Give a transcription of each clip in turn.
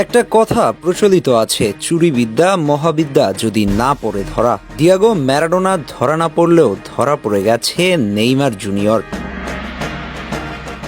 একটা কথা প্রচলিত আছে, চুরিবিদ্যা, মহাবিদ্যা যদি না পড়ে ধরা। দিয়াগো ম্যারাডোনা ধরা না পড়লেও ধরা পড়ে গেছে নেইমার জুনিয়র।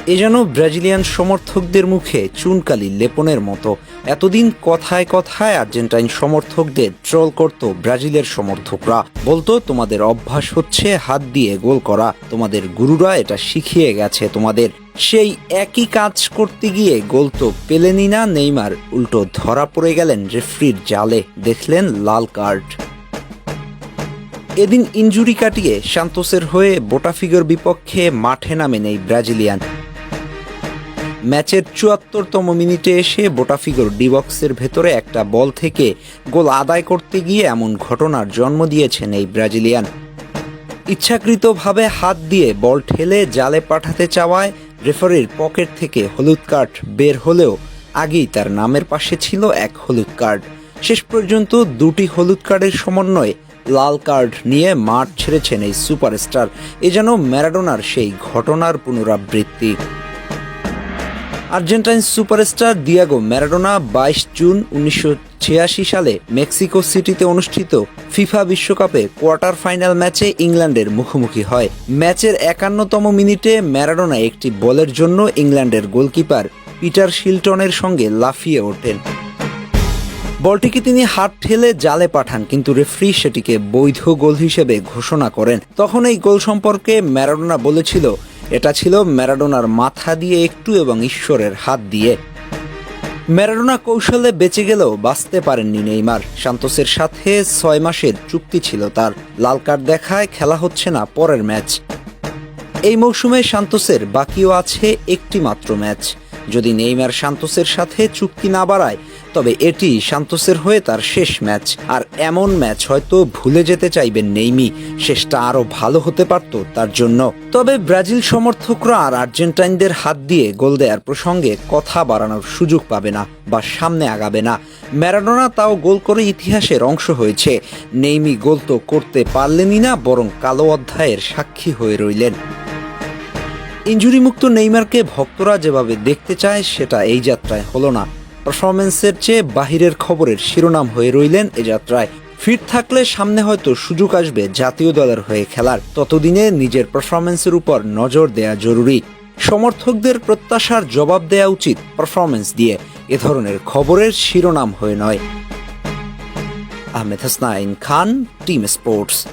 এ যেন ব্রাজিলিয়ান সমর্থকদের মুখে চুনকালি লেপনের মতো। এতদিন কথায় কথায় আর্জেন্টাইন সমর্থকদের ট্রল করত ব্রাজিলের সমর্থকরা। বলতো, তোমাদের অভ্যাস হচ্ছে হাত দিয়ে গোল করা। তোমাদের গুরুরা এটা শিখিয়ে গেছে তোমাদের। সেই একই কাজ করতে গিয়ে গোল তো পেলেনই না, নেইমার উল্টো ধরা পড়ে গেলেন রেফরির জালে, দেখলেন লাল কার্ড। এদিন ইনজুরি কাটিয়ে সান্তোসের হয়ে বোটাফিগোর বিপক্ষে মাঠে নামেন এই ব্রাজিলিয়ান। ম্যাচের চুয়াত্তরতম মিনিটে এসে বোটাফিগোর ডিবক্সের ভেতরে একটা বল থেকে গোল আদায় করতে গিয়ে এমন ঘটনার জন্ম দিয়েছেন এই ব্রাজিলিয়ান। ইচ্ছাকৃতভাবে হাত দিয়ে বল ঠেলে জালে পাঠাতে চাওয়ায় রেফারির পকেট থেকে হলুদ কার্ড বের হলেও আগেই তার নামের পাশে ছিল এক হলুদ কার্ড। শেষ পর্যন্ত দুটি হলুদ কার্ডের সমন্বয়ে লাল কার্ড নিয়ে মাঠ ছেড়েছেন এই সুপারস্টার। এ যেন ম্যারাডোনার সেই ঘটনার পুনরাবৃত্তি। আর্জেন্টাইন সুপারস্টার দিয়াগো ম্যারাডোনা বাইশ জুন উনিশশো ছিয়াশি সালে মেক্সিকো সিটিতে অনুষ্ঠিত ফিফা বিশ্বকাপে কোয়ার্টার ফাইনাল ম্যাচে ইংল্যান্ডের মুখোমুখি হয়। ম্যাচের একান্নতম মিনিটে ম্যারাডোনা একটি বলের জন্য ইংল্যান্ডের গোলকিপার পিটার শিলটনের সঙ্গে লাফিয়ে ওঠেন। বলটিকে তিনি হাত ঠেলে জালে পাঠান, কিন্তু রেফরি সেটিকে বৈধ গোল হিসেবে ঘোষণা করেন। তখন এই গোল সম্পর্কে ম্যারাডোনা বলেছিল এটা ছিল ম্যারাডোনার মাথা দিয়ে একটু এবং ঈশ্বরের হাত দিয়ে। ম্যারাডোনা কৌশলে বেঁচে গেলেও বাঁচতে পারেননি নেইমার। সান্তোসের সাথে ছয় মাসের চুক্তি ছিল তার। লাল কার্ড দেখায় খেলা হচ্ছে না, পরের ম্যাচ। এই মৌসুমে সান্তোসের বাকিও আছে একটি মাত্র ম্যাচ। যদি নেইমার সান্তোসের সাথে চুক্তি না বাড়ায় তবে এটি সান্তোসের হয়ে তার শেষ ম্যাচ। আর এমন ম্যাচ হয়তো ভুলে যেতে চাইবেন নেইমি। শেষটা আরও ভালো হতে পারত তার জন্য। তবে ব্রাজিল সমর্থকরা আর আর্জেন্টাইনদের হাত দিয়ে গোল দেওয়ার প্রসঙ্গে কথা বাড়ানোর সুযোগ পাবে না বা সামনে আগাবে না। ম্যারাডোনা তাও গোল করে ইতিহাসের অংশ হয়েছে। নেইমি গোল তো করতে পারলেনই না, বরং কালো অধ্যায়ের সাক্ষী হয়ে রইলেন। ইঞ্জুরিমুক্ত নেইমারকে ভক্তরা যেভাবে দেখতে চায়, সেটা এই যাত্রায় হলো না। পারফরমেন্সের চেয়ে বাহিরের খবরের শিরোনাম হয়ে রইলেন এ যাত্রায়। ফিট থাকলে সামনে হয়তো সুযোগ আসবে জাতীয় দলের হয়ে খেলার। ততদিনে নিজের পারফরমেন্সের উপর নজর দেয়া জরুরি। সমর্থকদের প্রত্যাশার জবাব দেয়া উচিত পারফরমেন্স দিয়ে। এ ধরনের খবরের শিরোনাম হয়ে নয়। Ahmed Hasnain Khan, team sports.